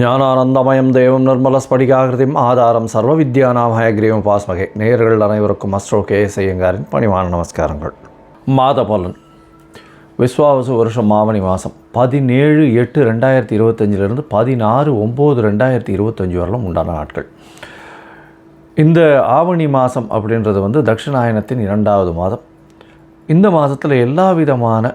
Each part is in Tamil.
ஞானானந்தமயம் தேவம் நிர்மலஸ்படிகாகிருதிம் ஆதாரம் சர்வ வித்யானாம் ஹயக்ரீவம் பாஸ்மகை. நேயர்கள் அனைவருக்கும் அஸ்ட்ரோ கே செய்யங்காரின் பணிவான நமஸ்காரங்கள். மாத பலன் விஸ்வாவசு வருஷம் மாமணி மாதம் பதினேழு எட்டு ரெண்டாயிரத்தி இருபத்தஞ்சிலிருந்து பதினாறு ஒம்பது ரெண்டாயிரத்தி இருபத்தஞ்சி வரலும் உண்டான நாட்கள். இந்த ஆவணி மாதம் அப்படின்றது வந்து தட்சிணாயனத்தின் இரண்டாவது மாதம். இந்த மாதத்தில் எல்லா விதமான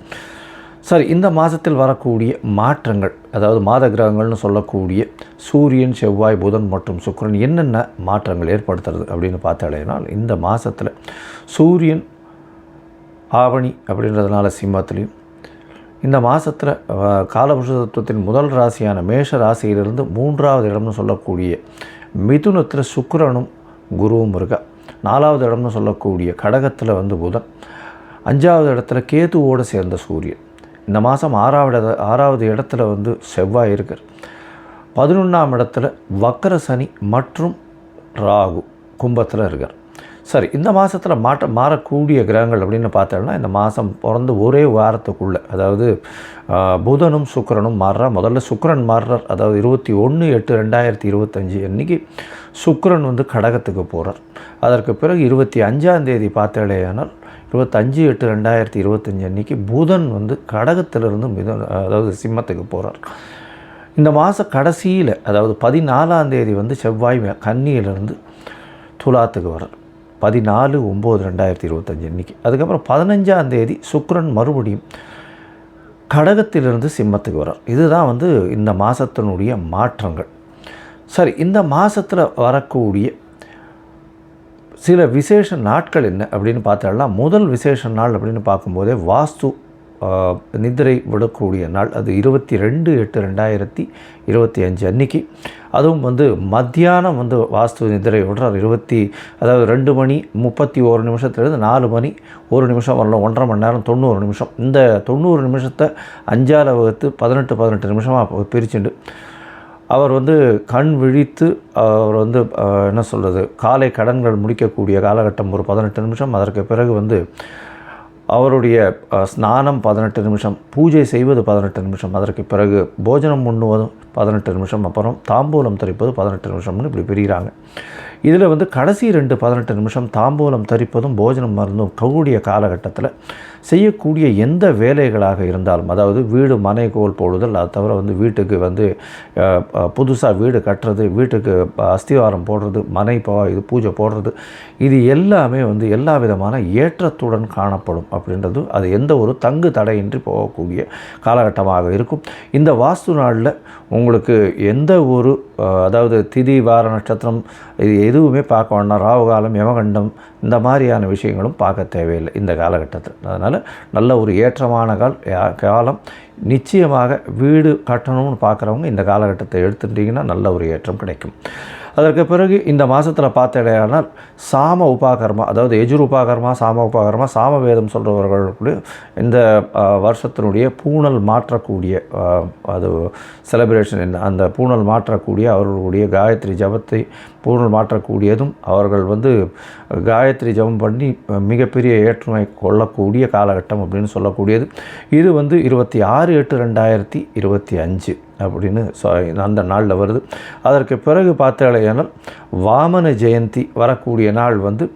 சரி இந்த மாதத்தில் வரக்கூடிய மாற்றங்கள் அதாவது மாத கிரகங்கள்னு சொல்லக்கூடிய சூரியன் செவ்வாய் புதன் மற்றும் சுக்கிரன் என்னென்ன மாற்றங்கள் ஏற்படுத்துறது அப்படின்னு பார்த்தாலேனால் இந்த மாதத்தில் சூரியன் ஆவணி அப்படின்றதுனால சிம்மத்திலையும் இந்த மாதத்தில் காலபுருஷ தத்துவத்தின் முதல் ராசியான மேஷ ராசியிலிருந்து மூன்றாவது இடம்னு சொல்லக்கூடிய மிதுனத்தில் சுக்கரனும் குருவும் இருக்கா. நாலாவது இடம்னு சொல்லக்கூடிய கடகத்தில் வந்து புதன் அஞ்சாவது இடத்துல கேதுவோடு சேர்ந்த சூரியன். இந்த மாதம் ஆறாவது ஆறாவது இடத்துல வந்து செவ்வாய் இருக்கார். பதினொன்றாம் இடத்துல வக்கர சனி மற்றும் ராகு கும்பத்தில் இருக்கார். சரி இந்த மாதத்தில் மாற்ற மாறக்கூடிய கிரகங்கள் அப்படின்னு பார்த்தோம்னா இந்த மாதம் பிறந்து ஒரே வாரத்துக்குள்ளே அதாவது புதனும் சுக்கரனும் மாறுறா. முதல்ல சுக்கரன் மாறுறார். அதாவது இருபத்தி ஒன்று எட்டு ரெண்டாயிரத்தி இருபத்தஞ்சி அன்றைக்கி சுக்கரன் வந்து கடகத்துக்கு போகிறார் அதற்கு பிறகு இருபத்தி அஞ்சாம் தேதி பார்த்தேடையானால் இருபத்தஞ்சு எட்டு ரெண்டாயிரத்தி இருபத்தஞ்சி அன்றைக்கி புதன் வந்து கடகத்திலிருந்து மிதன் அதாவது சிம்மத்துக்கு போகிறார் இந்த மாத கடைசியில் அதாவது பதினாலாம் தேதி வந்து செவ்வாய் மே- கன்னியிலிருந்து துலாத்துக்கு வர்றார். பதினாலு ஒம்பது ரெண்டாயிரத்தி இருபத்தஞ்சி அன்றைக்கி அதுக்கப்புறம் பதினஞ்சாம் தேதி சுக்ரன் மறுபடியும் கடகத்திலிருந்து சிம்மத்துக்கு வரார் இதுதான் வந்து இந்த மாதத்தினுடைய மாற்றங்கள். சரி இந்த மாதத்தில் வரக்கூடிய சில விசேஷ நாட்கள் என்ன அப்படின்னு பார்த்தோம்னா முதல் விசேஷ நாள் அப்படின்னு பார்க்கும்போதே வாஸ்து நிதிரை விடக்கூடிய நாள். அது இருபத்தி ரெண்டு எட்டு ரெண்டாயிரத்தி இருபத்தி அஞ்சு அன்னைக்கு. அதுவும் வந்து மத்தியானம் வந்து வாஸ்து நிதிரை விடுறார். இருபத்தி அதாவது ரெண்டு மணி முப்பத்தி ஒரு நிமிஷத்துலேருந்து நாலு மணி ஒரு நிமிஷம் வரலாம் ஒன்றரை மணி நேரம் தொண்ணூறு நிமிஷம். இந்த தொண்ணூறு நிமிஷத்தை அஞ்சால வகுத்து பதினெட்டு பதினெட்டு நிமிஷமாக பிரிச்சுண்டு. அவர் வந்து கண் விழித்து அவர் வந்து என்ன சொல்கிறது காலை கடன்கள் முடிக்கக்கூடிய காலகட்டம் ஒரு பதினெட்டு நிமிஷம். அதற்கு பிறகு வந்து அவருடைய ஸ்நானம் பதினெட்டு நிமிஷம் பூஜை செய்வது பதினெட்டு நிமிஷம். அதற்கு பிறகு போஜனம் உண்ணுவதும் பதினெட்டு நிமிஷம். அப்புறம் தாம்பூலம் தரிப்பது பதினெட்டு நிமிஷம்னு இப்படி பிரிகிறாங்க. இதில் வந்து கடைசி ரெண்டு பதினெட்டு நிமிஷம் தாம்பூலம் தரிப்பதும் போஜனம் மருந்தும் கூடிய காலகட்டத்தில் செய்யக்கூடிய எந்த வேலைகளாக இருந்தாலும் அதாவது வீடு மனை கோல் போடுதல் அது தவிர வந்து வீட்டுக்கு வந்து புதுசாக வீடு கட்டுறது வீட்டுக்கு அஸ்திவாரம் போடுறது மனை போ இது பூஜை போடுறது இது எல்லாமே வந்து எல்லா விதமான ஏற்றத்துடன் காணப்படும் அப்படின்றது அது எந்த ஒரு தங்கு தடையின்றி போகக்கூடிய காலகட்டமாக இருக்கும். இந்த வாஸ்து நாளில் உங்களுக்கு எந்த ஒரு அதாவது திதி வார நட்சத்திரம் இது எதுவுமே பார்க்க வேண்டாம். ராவுகாலம் யமகண்டம் இந்த மாதிரியான விஷயங்களும் பார்க்க தேவையில்லை இந்த காலகட்டத்தில். அதனால் நல்ல ஒரு ஏற்றமான கால் யா- காலம். நிச்சயமாக வீடு கட்டணும்னு பார்க்குறவங்க இந்த காலகட்டத்தை எடுத்துட்டிங்கன்னா நல்ல ஒரு ஏற்றம் கிடைக்கும். அதற்கு பிறகு இந்த மாதத்தில் பார்த்தடையானால் சாம உபாகர்மா அதாவது எஜுர் உபாகர்மா சாம உபாகர்மா சாம வேதம் கூட இந்த வருஷத்தினுடைய பூணல் மாற்றக்கூடிய அது செலிப்ரேஷன் என்ன அந்த பூணல் மாற்றக்கூடிய அவர்களுடைய காயத்ரி ஜபத்தை பூணல் மாற்றக்கூடியதும் அவர்கள் வந்து காயத்ரி ஜபம் பண்ணி மிகப்பெரிய ஏற்றுமை கொள்ளக்கூடிய காலகட்டம் அப்படின்னு சொல்லக்கூடியது. இது வந்து இருபத்தி ஆறு எட்டு ரெண்டாயிரத்தி இருபத்தி அஞ்சு அப்படின்னு சொ- அந்த நாளில் வருது. அதற்கு பிறகு பார்த்தாலேயானால் வாமன ஜெயந்தி வரக்கூடிய நாள் வந்து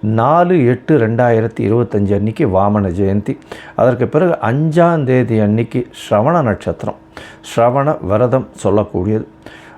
நாலு எட்டு ரெண்டாயிரத்தி இருபத்தஞ்சு அன்னைக்கு வாமன ஜெயந்தி. அதற்கு பிறகு அஞ்சாந்தேதி அன்னைக்கு ஸ்ரவண நட்சத்திரம். ஸ்ரவண விரதம் சொல்லக்கூடியது.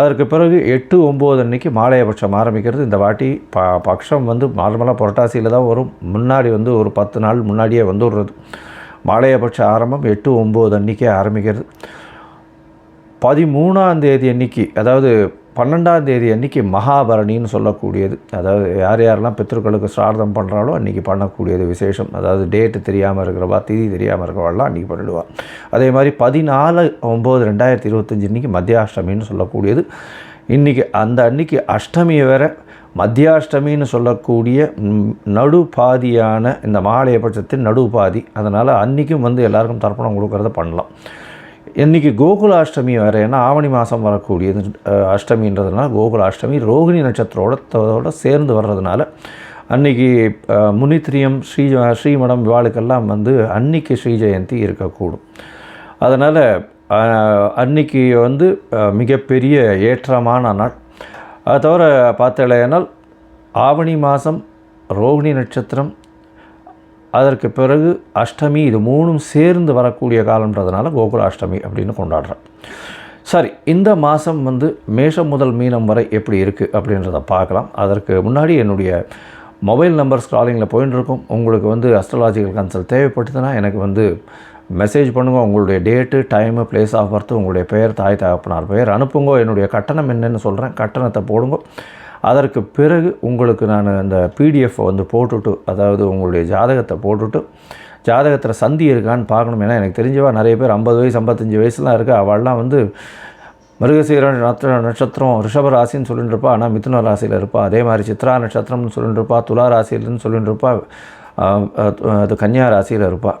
அதற்கு பிறகு எட்டு ஒம்பது அன்னைக்கு மாலையபட்சம் ஆரம்பிக்கிறது. இந்த வாட்டி ப பட்சம் வந்து நார்மலாக புரட்டாசியில் தான் வரும். முன்னாடி வந்து ஒரு பத்து நாள் முன்னாடியே வந்துடுறது. மாலையபட்ச ஆரம்பம் எட்டு ஒம்பது அன்னைக்கே ஆரம்பிக்கிறது. பதிமூணாம் தேதி அன்னைக்கு அதாவது பன்னெண்டாம் தேதி அன்றைக்கி மகாபரணின்னு சொல்லக்கூடியது. அதாவது யார் யாரெல்லாம் பித்ருக்களுக்கு சிரார்த்தம் பண்ணுறாலோ அன்றைக்கி பண்ணக்கூடியது விசேஷம். அதாவது டேட்டு தெரியாமல் இருக்கிறவா திதி தெரியாமல் இருக்கிறவாள்லாம் அன்றைக்கி பண்ணிடுவா. அதே மாதிரி பதினாலு ஒம்பது ரெண்டாயிரத்தி இருபத்தஞ்சி இன்றைக்கி மத்தியாஷ்டமின்னு சொல்லக்கூடியது. இன்றைக்கி அந்த அன்னைக்கு அஷ்டமியை வேற. மத்தியாஷ்டமின்னு சொல்லக்கூடிய நடுபாதியான இந்த மகாலயபட்சத்தின் நடுபாதி. அதனால் அன்றைக்கும் வந்து எல்லாருக்கும் தர்ப்பணம் கொடுக்கறத பண்ணலாம். இன்றைக்கி கோகுலாஷ்டமி வேறு ஏன்னா ஆவணி மாதம் வரக்கூடியது அஷ்டமின்றதுனால கோகுல அஷ்டமி ரோகிணி நட்சத்திரத்தோட சேர்ந்து வர்றதுனால அன்றைக்கி முனித்திரியம் ஸ்ரீ ஸ்ரீமடம் இவாளுக்கெல்லாம் வந்து அன்னைக்கு ஸ்ரீ ஜெயந்தி இருக்கக்கூடும். அதனால் அன்னைக்கு வந்து மிகப்பெரிய ஏற்றமான நாள். அது தவிர பார்த்தலையானால் ஆவணி மாதம் ரோகிணி நட்சத்திரம் அதற்கு பிறகு அஷ்டமி இது மூணும் சேர்ந்து வரக்கூடிய காலன்றதுனால கோகுல அஷ்டமி அப்படின்னு கொண்டாடுறேன். சரி இந்த மாதம் வந்து மேஷம் முதல் மீனம் வரை எப்படி இருக்குது அப்படின்றத பார்க்கலாம். அதற்கு முன்னாடி என்னுடைய மொபைல் நம்பர் ஸ்க்ராலிங்கில் போயின்னு இருக்கும் உங்களுக்கு வந்து அஸ்ட்ராலாஜிக்கல் கன்சல்ட் தேவைப்பட்டதுன்னா எனக்கு வந்து மெசேஜ் பண்ணுங்கள் உங்களுடைய date time place of birth உங்களுடைய பெயர் தாய் தகப்பனார் பெயர் அனுப்புங்க. என்னுடைய கட்டணம் என்னென்னு சொல்கிறேன் கட்டணத்தை போடுங்க. அதற்கு பிறகு உங்களுக்கு நான் அந்த பிடிஎஃப் வந்து போட்டுட்டு அதாவது உங்களுடைய ஜாதகத்தை போட்டுட்டு ஜாதகத்தில் சந்தி இருக்கான்னு பார்க்கணும். ஏன்னா எனக்கு தெரிஞ்சவா நிறைய பேர் ஐம்பது வயசு ஐம்பத்தஞ்சு வயசுலாம் இருக்குது அவள்லாம் வந்து மிருகசீர நட்ச நட்சத்திரம் ரிஷப ராசின்னு சொல்லிட்டு இருப்பா. ஆனால் மிதுன ராசியில் இருப்பா. அதே மாதிரி சித்ரா நட்சத்திரம்னு சொல்லிட்டு இருப்பா. துலா ராசியில்னு சொல்லிட்டு இருப்பா. அது கன்னியா ராசியில் இருப்பாள்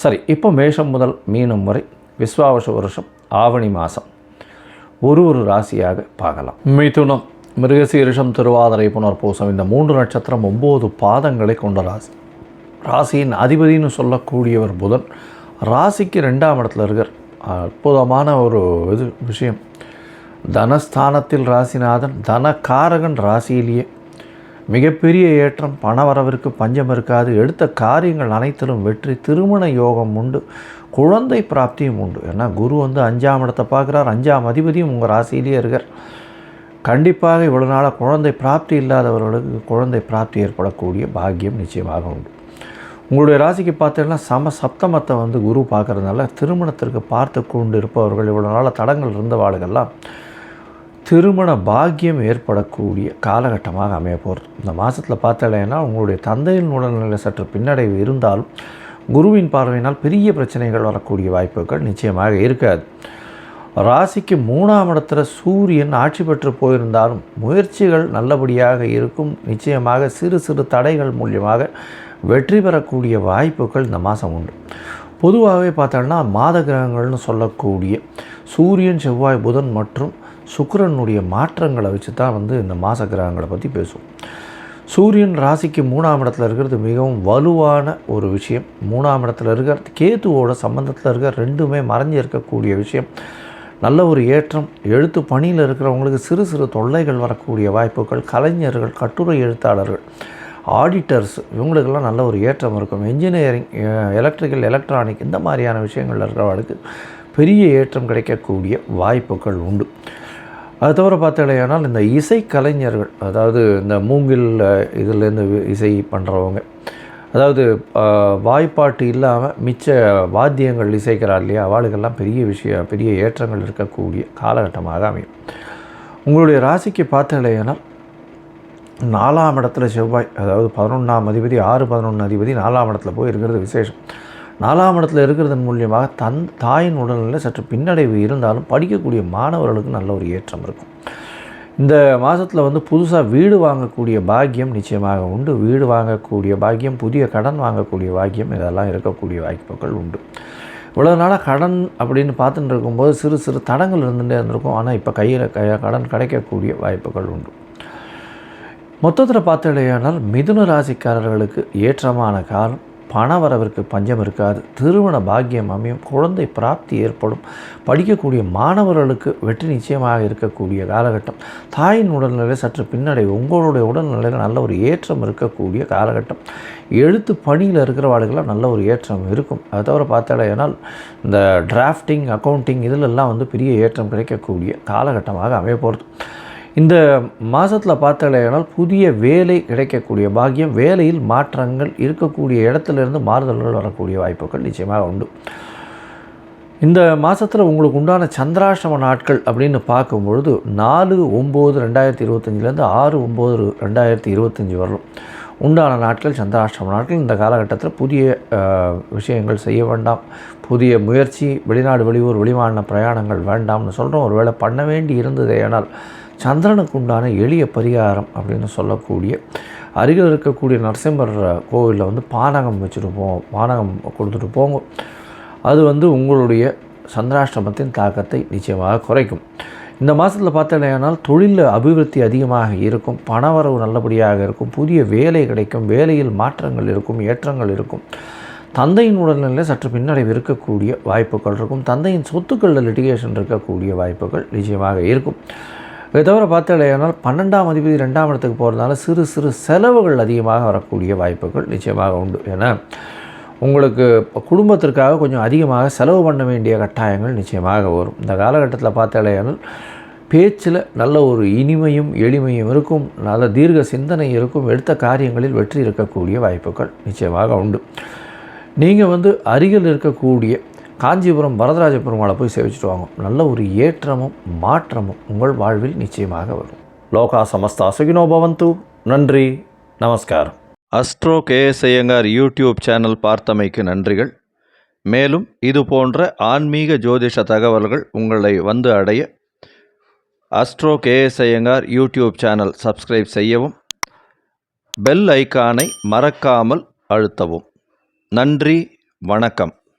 சரி இப்போ மேஷம் முதல் மீனம் வரை விஸ்வாவச வருஷம் ஆவணி மாதம் ஒரு ஒரு ராசியாக பார்க்கலாம். மிதுனம் மிருகசீரிஷம் திருவாதிரை புனர்பூசம் இந்த மூன்று நட்சத்திரம் ஒம்பது பாதங்களை கொண்ட ராசி. ராசியின் அதிபதின்னு சொல்லக்கூடியவர் புதன் ராசிக்கு ரெண்டாம் இடத்துல இருக்கார். அற்புதமான ஒரு இது விஷயம். தனஸ்தானத்தில் ராசிநாதன் தனக்காரகன் ராசியிலேயே மிகப்பெரிய ஏற்றம் பணவரவிற்கு பஞ்சம் இருக்காது. எடுத்த காரியங்கள் அனைத்திலும் வெற்றி திருமண யோகம் உண்டு குழந்தை பிராப்தியும் உண்டு. ஏன்னா குரு வந்து அஞ்சாம் இடத்தை பார்க்குறார் அஞ்சாம் அதிபதியும் உங்கள் ராசியிலேயே இருக்கார். கண்டிப்பாக இவ்வளோ நாளாக குழந்தை பிராப்தி இல்லாதவர்களுக்கு குழந்தை பிராப்தி ஏற்படக்கூடிய பாக்கியம் நிச்சயமாக உண்டு. உங்களுடைய ராசிக்கு பார்த்தீங்கன்னா சம சப்தமத்தை வந்து குரு பார்க்குறதுனால திருமணத்திற்கு பார்த்து கொண்டு இருப்பவர்கள் இவ்வளோ நாளாக தடங்கள் இருந்தவாளுகள்லாம் திருமண பாக்கியம் ஏற்படக்கூடிய காலகட்டமாக அமைய போகிறது. இந்த மாதத்தில் பார்த்தலைன்னா உங்களுடைய தந்தையின் உடல்நிலை சற்று பின்னடைவு இருந்தாலும் குருவின் பார்வையினால் பெரிய பிரச்சனைகள் வரக்கூடிய வாய்ப்புகள் நிச்சயமாக இருக்காது. ராசிக்கு மூணாம் இடத்துல சூரியன் ஆட்சி பெற்று போயிருந்தாலும் முயற்சிகள் நல்லபடியாக இருக்கும். நிச்சயமாக சிறு சிறு தடைகள் மூலியமாக வெற்றி பெறக்கூடிய வாய்ப்புகள் இந்த மாதம் உண்டு. பொதுவாகவே பார்த்தோம்னா மாத கிரகங்கள்னு சொல்லக்கூடிய சூரியன் செவ்வாய் புதன் மற்றும் சுக்கரனுடைய மாற்றங்களை வச்சு தான் வந்து இந்த மாச கிரகங்களை பற்றி பேசுவோம். சூரியன் ராசிக்கு மூணாம் இடத்துல இருக்கிறது மிகவும் வலுவான ஒரு விஷயம். மூணாம் இடத்துல இருக்கிற கேதுவோட சம்பந்தத்தில் இருக்கிற ரெண்டுமே மறைஞ்சு இருக்கக்கூடிய விஷயம். நல்ல ஒரு ஏற்றம் எழுத்து பணியில் இருக்கிறவங்களுக்கு சிறு சிறு தொல்லைகள் வரக்கூடிய வாய்ப்புகள் கலைஞர்கள் கட்டுரை எழுத்தாளர்கள் ஆடிட்டர்ஸ் இவங்களுக்கெல்லாம் நல்ல ஒரு ஏற்றம் இருக்கும். இன்ஜினியரிங் எலக்ட்ரிக்கல் எலக்ட்ரானிக் இந்த மாதிரியான விஷயங்கள் இருக்கிறவங்களுக்கு பெரிய ஏற்றம் கிடைக்கக்கூடிய வாய்ப்புகள் உண்டு. அது தவிர பார்த்தாலேயானால் இந்த இசை கலைஞர்கள் அதாவது இந்த மூங்கில் இதுலேருந்து இசை பண்ணுறவங்க அதாவது வாய்ப்பாட்டு இல்லாமல் மிச்ச வாத்தியங்கள் இசைக்கிறார் இல்லையா? அவளுக்கெல்லாம் பெரிய விஷயம் பெரிய ஏற்றங்கள் இருக்கக்கூடிய காலகட்டமாக அமையும். உங்களுடைய ராசிக்கு பார்த்தாலேயானால் நாலாம் இடத்துல செவ்வாய் அதாவது பதினொன்றாம் அதிபதி ஆறு பதினொன்று அதிபதி நாலாம் இடத்துல போய் இருக்கிறது விசேஷம். நாலாம் இடத்துல இருக்கிறதன் மூலியமாக தன் தாயின் உடல்நிலை சற்று பின்னடைவு இருந்தாலும் படிக்கக்கூடிய மாணவர்களுக்கு நல்ல ஒரு ஏற்றம் இருக்கும். இந்த மாதத்தில் வந்து புதுசாக வீடு வாங்கக்கூடிய பாக்கியம் நிச்சயமாக உண்டு. வீடு வாங்கக்கூடிய பாக்கியம் புதிய கடன் வாங்கக்கூடிய பாக்கியம் இதெல்லாம் இருக்கக்கூடிய வாய்ப்புகள் உண்டு. இவ்வளோ நாளாக கடன் அப்படின்னு பார்த்துட்டு இருக்கும்போது சிறு சிறு தடங்கள் இருந்துகிட்டே இருந்திருக்கும். ஆனால் இப்போ கையில் கைய கடன் கிடைக்கக்கூடிய வாய்ப்புகள் உண்டு. மொத்தத்தில் பார்த்துடையானால் மிதுன ராசிக்காரர்களுக்கு ஏற்றமான காலம் பண வரவிற்கு பஞ்சம் இருக்காது. திருமண பாக்கியம் அமையும். குழந்தை பிராப்தி ஏற்படும். படிக்கக்கூடிய மாணவர்களுக்கு வெற்றி நிச்சயமாக இருக்கக்கூடிய காலகட்டம். தாயின் உடல்நிலை சற்று பின்னடை உங்களுடைய உடல்நிலையில் நல்ல ஒரு ஏற்றம் இருக்கக்கூடிய காலகட்டம். எழுத்து பணியில் இருக்கிறவாளுக்கெல்லாம் நல்ல ஒரு ஏற்றம் இருக்கும். அதை தவிர பார்த்தாலேனால் இந்த டிராஃப்டிங் அக்கௌண்டிங் இதிலெல்லாம் வந்து பெரிய ஏற்றம் கிடைக்கக்கூடிய காலகட்டமாக அமைய போகிறது இந்த மாதத்தில் பார்த்தாலேயானால் புதிய வேலை கிடைக்கக்கூடிய பாக்கியம் வேலையில் மாற்றங்கள் இருக்கக்கூடிய இடத்துலேருந்து மாறுதல்கள் வரக்கூடிய வாய்ப்புகள் நிச்சயமாக உண்டு. இந்த மாதத்தில் உங்களுக்கு உண்டான சந்திராஷ்டம நாட்கள் அப்படின்னு பார்க்கும்பொழுது நாலு ஒம்பது ரெண்டாயிரத்தி இருபத்தஞ்சிலேருந்து ஆறு ஒம்பது ரெண்டாயிரத்தி இருபத்தஞ்சி வரலும் உண்டான நாட்கள் சந்திராஷ்டம நாட்கள். இந்த காலகட்டத்தில் புதிய விஷயங்கள் செய்ய வேண்டாம். புதிய முயற்சி வெளிநாடு வெளியூர் வெளிமாநில பிரயாணங்கள் வேண்டாம்னு சொல்கிறோம் ஒருவேளை பண்ண வேண்டி இருந்ததே ஆனால் சந்திரனுக்கு உண்டான எளிய பரிகாரம் அப்படின்னு சொல்லக்கூடிய அருகில் இருக்கக்கூடிய நரசிம்மர் கோவிலில் வந்து பானகம் வச்சுட்டு போவோம் பானகம் கொடுத்துட்டு போங்க. அது வந்து உங்களுடைய சந்திராஷ்டமத்தின் தாக்கத்தை நிச்சயமாக குறைக்கும். இந்த மாதத்தில் பார்த்தீங்கன்னா தொழிலில் அபிவிருத்தி அதிகமாக இருக்கும். பணவரவு நல்லபடியாக இருக்கும். புதிய வேலை கிடைக்கும். வேலையில் மாற்றங்கள் இருக்கும். ஏற்றங்கள் இருக்கும். தந்தையின் உடல்நிலையில் சற்று பின்னடைவு இருக்கக்கூடிய வாய்ப்புகள் இருக்கும். தந்தையின் சொத்துக்களில் லிட்டிகேஷன் இருக்கக்கூடிய வாய்ப்புகள் நிச்சயமாக இருக்கும். இதை தவிர பார்த்தாலேயானால் பன்னெண்டாம் அதிபதி ரெண்டாம் இடத்துக்கு போகிறதுனால சிறு சிறு செலவுகள் அதிகமாக வரக்கூடிய வாய்ப்புகள் நிச்சயமாக உண்டு. ஏன்னா உங்களுக்கு குடும்பத்திற்காக கொஞ்சம் அதிகமாக செலவு பண்ண வேண்டிய கட்டாயங்கள் நிச்சயமாக வரும். இந்த காலகட்டத்தில் பார்த்தாலேயானால் பேச்சில் நல்ல ஒரு இனிமையும் எளிமையும் இருக்கும் நல்ல தீர்க்க சிந்தனை இருக்கும் எடுத்த காரியங்களில் வெற்றி இருக்கக்கூடிய வாய்ப்புகள் நிச்சயமாக உண்டு. நீங்கள் வந்து அருகில் இருக்கக்கூடிய காஞ்சிபுரம் வரதராஜ பெருமாளை போய் சேவிச்சுட்டு வாங்க. நல்ல ஒரு ஏற்றமும் மாற்றமும் உங்கள் வாழ்வில் நிச்சயமாக வரும். லோகா சமஸ்தா சுகினோ பவந்து. நன்றி நமஸ்காரம். Astro KS Iyengar YouTube channel பார்த்தமைக்கு நன்றிகள். மேலும் இது போன்ற ஆன்மீக ஜோதிஷ தகவல்கள் உங்களை வந்து அடைய astro KS Iyengar YouTube channel subscribe செய்யவும் பெல் ஐக்கானை மறக்காமல் அழுத்தவும். நன்றி வணக்கம்.